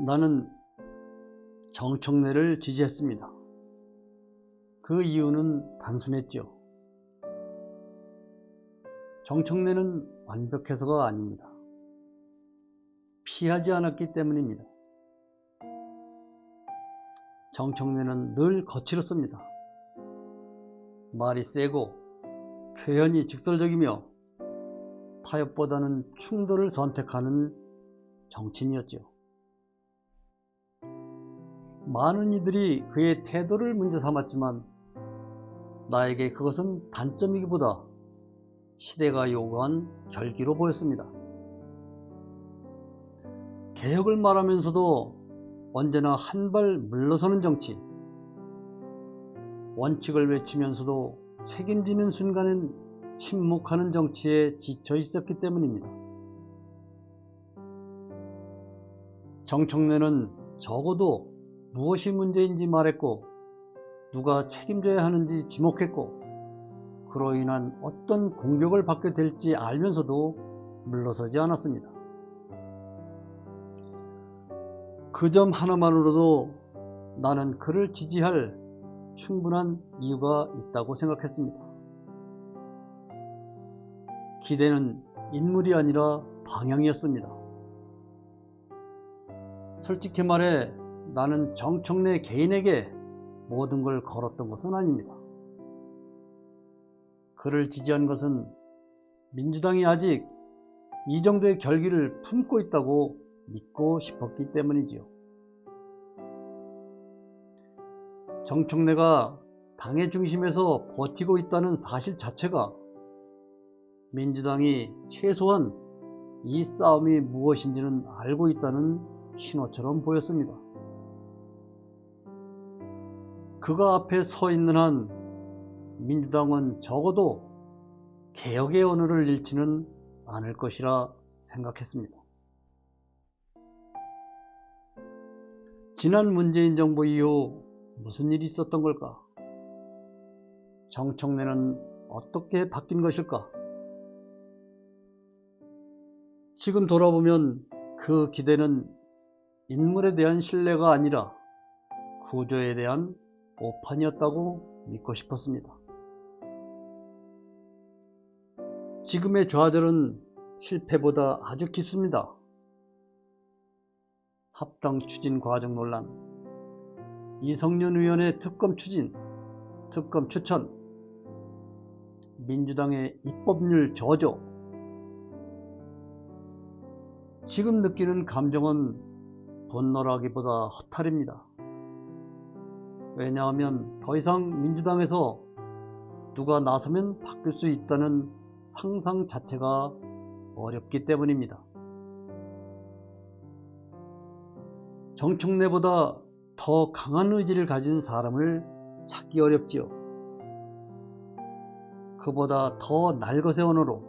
나는 정청래를 지지했습니다. 그 이유는 단순했죠. 정청래는 완벽해서가 아닙니다. 피하지 않았기 때문입니다. 정청래는 늘 거칠었습니다. 말이 세고 표현이 직설적이며 타협보다는 충돌을 선택하는 정치인이었죠. 많은 이들이 그의 태도를 문제 삼았지만 나에게 그것은 단점이기보다 시대가 요구한 결기로 보였습니다. 개혁을 말하면서도 언제나 한 발 물러서는 정치, 원칙을 외치면서도 책임지는 순간은 침묵하는 정치에 지쳐 있었기 때문입니다. 정청래는 적어도 무엇이 문제인지 말했고 누가 책임져야 하는지 지목했고 그로 인한 어떤 공격을 받게 될지 알면서도 물러서지 않았습니다. 그 점 하나만으로도 나는 그를 지지할 충분한 이유가 있다고 생각했습니다. 기대는 인물이 아니라 방향이었습니다. 솔직히 말해 나는 정청래 개인에게 모든 걸 걸었던 것은 아닙니다. 그를 지지한 것은 민주당이 아직 이 정도의 결기를 품고 있다고 믿고 싶었기 때문이지요. 정청래가 당의 중심에서 버티고 있다는 사실 자체가 민주당이 최소한 이 싸움이 무엇인지는 알고 있다는 신호처럼 보였습니다. 그가 앞에 서 있는 한 민주당은 적어도 개혁의 언어를 잃지는 않을 것이라 생각했습니다. 지난 문재인 정부 이후 무슨 일이 있었던 걸까? 정청래는 어떻게 바뀐 것일까? 지금 돌아보면 그 기대는 인물에 대한 신뢰가 아니라 구조에 대한 오판이었다고 믿고 싶었습니다. 지금의 좌절은 실패보다 아주 깊습니다. 합당 추진 과정 논란, 이성년 의원의 특검 추진, 특검 추천, 민주당의 입법률 저조, 지금 느끼는 감정은 분노라기보다 허탈입니다. 왜냐하면 더 이상 민주당에서 누가 나서면 바뀔 수 있다는 상상 자체가 어렵기 때문입니다. 정청래보다 더 강한 의지를 가진 사람을 찾기 어렵지요. 그보다 더 날것의 언어로,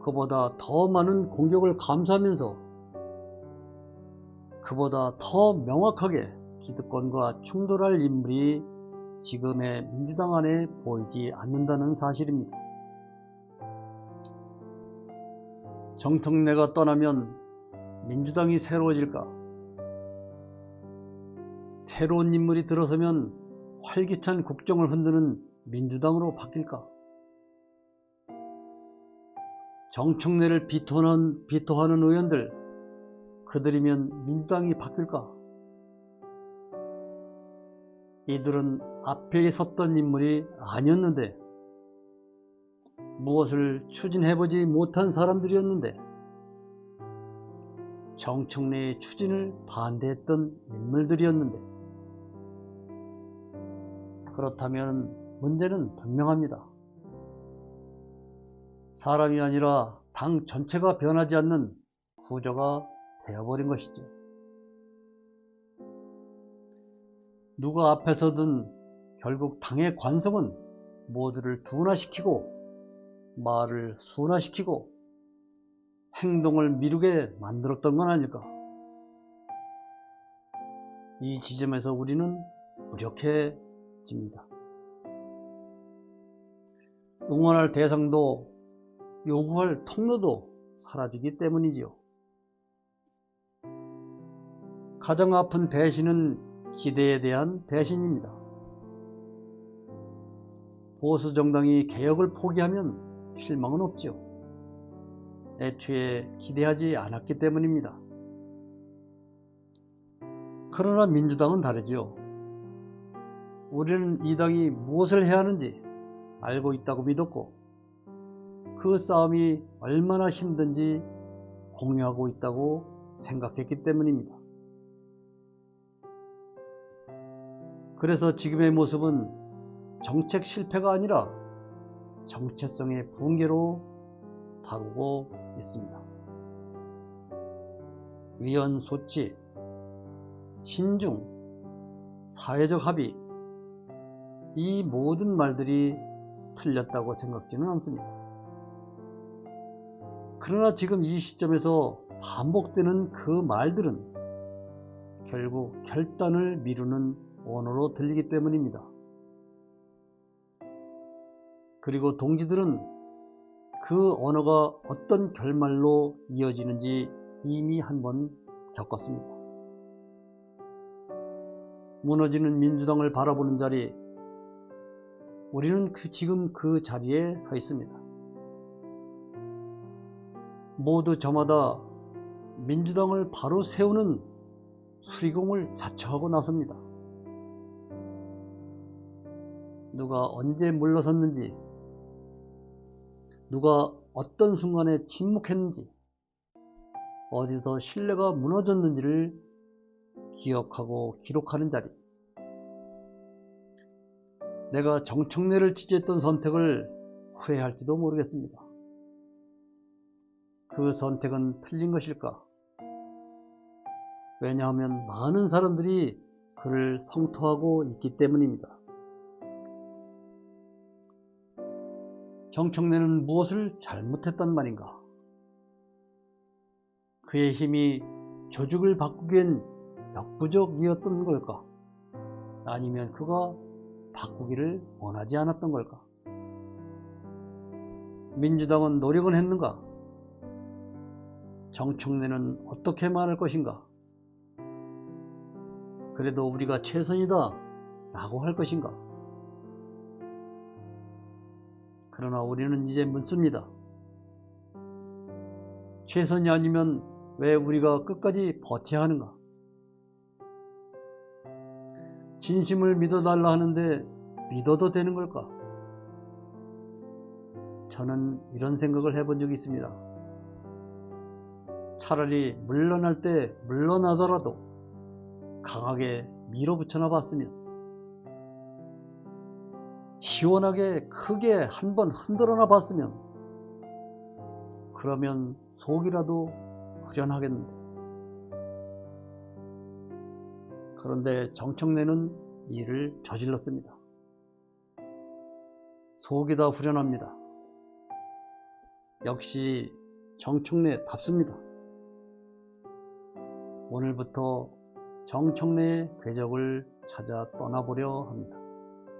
그보다 더 많은 공격을 감수하면서, 그보다 더 명확하게 기득권과 충돌할 인물이 지금의 민주당 안에 보이지 않는다는 사실입니다. 정청래가 떠나면 민주당이 새로워질까? 새로운 인물이 들어서면 활기찬 국정을 흔드는 민주당으로 바뀔까? 정청래를 비토하는, 비토하는 의원들, 그들이면 민주당이 바뀔까? 이들은 앞에 섰던 인물이 아니었는데 무엇을 추진해보지 못한 사람들이었는데 정청래의 추진을 반대했던 인물들이었는데 그렇다면 문제는 분명합니다. 사람이 아니라 당 전체가 변하지 않는 구조가 되어버린 것이죠. 누가 앞에 서든 결국 당의 관성은 모두를 둔화시키고 말을 순화시키고 행동을 미루게 만들었던 건 아닐까. 이 지점에서 우리는 무력해집니다. 응원할 대상도 요구할 통로도 사라지기 때문이지요. 가장 아픈 배신은 기대에 대한 배신입니다. 보수 정당이 개혁을 포기하면 실망은 없죠. 애초에 기대하지 않았기 때문입니다. 그러나 민주당은 다르지요. 우리는 이 당이 무엇을 해야 하는지 알고 있다고 믿었고 그 싸움이 얼마나 힘든지 공유하고 있다고 생각했기 때문입니다. 그래서 지금의 모습은 정책 실패가 아니라 정체성의 붕괴로 다루고 있습니다. 위헌 소치, 신중, 사회적 합의, 이 모든 말들이 틀렸다고 생각지는 않습니다. 그러나 지금 이 시점에서 반복되는 그 말들은 결국 결단을 미루는 언어로 들리기 때문입니다. 그리고 동지들은 그 언어가 어떤 결말로 이어지는지 이미 한번 겪었습니다. 무너지는 민주당을 바라보는 자리, 우리는 그 지금 그 자리에 서 있습니다. 모두 저마다 민주당을 바로 세우는 수리공을 자처하고 나섭니다. 누가 언제 물러섰는지, 누가 어떤 순간에 침묵했는지, 어디서 신뢰가 무너졌는지를 기억하고 기록하는 자리. 내가 정청래를 지지했던 선택을 후회할지도 모르겠습니다. 그 선택은 틀린 것일까? 왜냐하면 많은 사람들이 그를 성토하고 있기 때문입니다. 정청래는 무엇을 잘못했단 말인가? 그의 힘이 조직을 바꾸기엔 역부족이었던 걸까? 아니면 그가 바꾸기를 원하지 않았던 걸까? 민주당은 노력은 했는가? 정청래는 어떻게 말할 것인가? 그래도 우리가 최선이다 라고 할 것인가? 그러나 우리는 이제 묻습니다. 최선이 아니면 왜 우리가 끝까지 버텨야 하는가? 진심을 믿어달라 하는데 믿어도 되는 걸까? 저는 이런 생각을 해본 적이 있습니다. 차라리 물러날 때 물러나더라도 강하게 밀어붙여나 봤으면 시원하게 크게 한 번 흔들어나 봤으면 그러면 속이라도 후련하겠는데 그런데 정청래는 일을 저질렀습니다. 속이 다 후련합니다. 역시 정청래 답습니다. 오늘부터 정청래의 궤적을 찾아 떠나보려 합니다.